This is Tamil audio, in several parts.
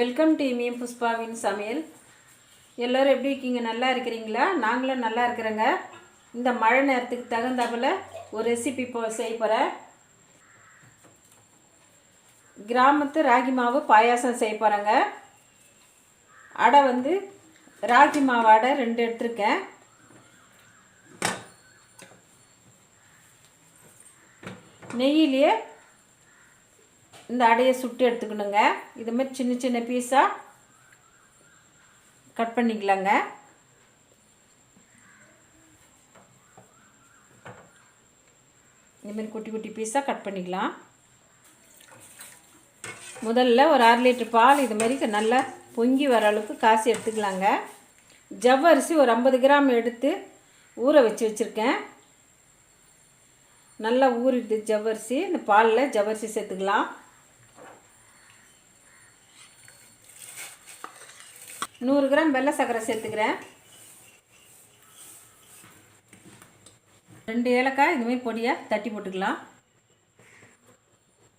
வெல்கம் டு இமியம் புஷ்பாவின் சமையல். எல்லோரும் எப்படி இருக்கீங்க? நல்லா இருக்கிறீங்களா? நாங்களும் நல்லா இருக்கிறோங்க. இந்த மழை நேரத்துக்கு தகுந்தாப்பில் ஒரு ரெசிபி இப்போ செய்ய போகிறேன் கிராமத்து ராகி மாவு பாயாசம் செய்ய போகிறேங்க அடை வந்து ராகி மாவு அடை ரெண்டு எடுத்திருக்கேன். நெய்யிலேயே இந்த அடையை சுட்டு எடுத்துக்கணுங்க. இது மாதிரி சின்ன சின்ன பீஸாக கட் பண்ணிக்கலாங்க. இதுமாரி குட்டி குட்டி பீஸாக கட் பண்ணிக்கலாம். முதல்ல ஒரு அரை லிட்டர் பால் இது மாதிரி நல்லா பொங்கி வர அளவுக்கு காசு எடுத்துக்கலாங்க. ஜவ்வரிசி ஒரு ஐம்பது கிராம் எடுத்து ஊற வச்சு வச்சுருக்கேன். நல்லா ஊறிடுது ஜவ்வரிசி இந்த பாலில் ஜவ்வரிசி சேர்த்துக்கலாம். நூறு கிராம் வெள்ளை சர்க்கரை சேர்த்துக்கிறேன். ரெண்டு ஏலக்காய் இதுமாரி பொடியாக தட்டி போட்டுக்கலாம்.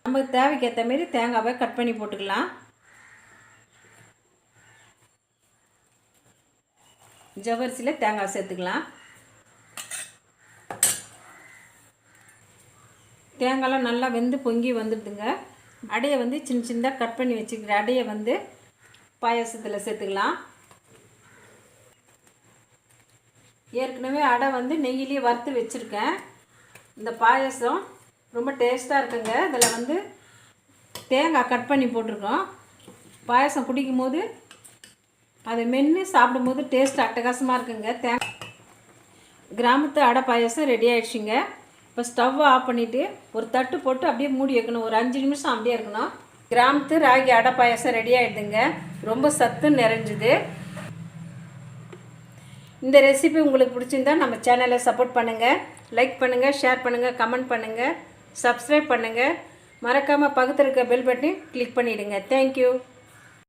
நமக்கு தேவைக்கு ஏற்ற மாரி தேங்காவை கட் பண்ணி போட்டுக்கலாம். ஜவ்வரிசியில் தேங்காய் சேர்த்துக்கலாம். தேங்காய்லாம் நல்லா வெந்து பொங்கி வந்துடுதுங்க. அடையை வந்து சின்ன சின்னதாக கட் பண்ணி வச்சுக்கிற அடையை வந்து பாயாசத்தில் சேர்த்துக்கலாம். ஏற்கனவே அடை வந்து நெய்யிலேயே வறுத்து வச்சுருக்கேன். இந்த பாயாசம் ரொம்ப டேஸ்ட்டாக இருக்குங்க. இதில் வந்து தேங்காய் கட் பண்ணி போட்டிருக்கோம். பாயசம் குடிக்கும் போது அதை மென்று சாப்பிடும்போது டேஸ்ட் அட்டகாசமாக இருக்குங்க. தே கிராமத்து அடை பாயாசம் ரெடி ஆகிடுச்சிங்க இப்போ ஸ்டவ் ஆஃப் பண்ணிவிட்டு ஒரு தட்டு போட்டு அப்படியே மூடி வைக்கணும். ஒரு அஞ்சு நிமிஷம் அப்படியே இருக்கணும். கிராமத்து ராகி அடை பாயாசம் ரெடி ஆகிடுதுங்க ரொம்ப சத்து நிறைஞ்சுது. இந்த ரெசிபி உங்களுக்கு பிடிச்சிருந்தா நம்ம சேனலை சப்போர்ட் பண்ணுங்கள் லைக் பண்ணுங்கள் ஷேர் பண்ணுங்கள் கமெண்ட் பண்ணுங்கள் சப்ஸ்கிரைப் பண்ணுங்கள் மறக்காமல் பக்கத்தில் இருக்க பெல் பட்டனையும் கிளிக் பண்ணிவிடுங்க தேங்க்யூ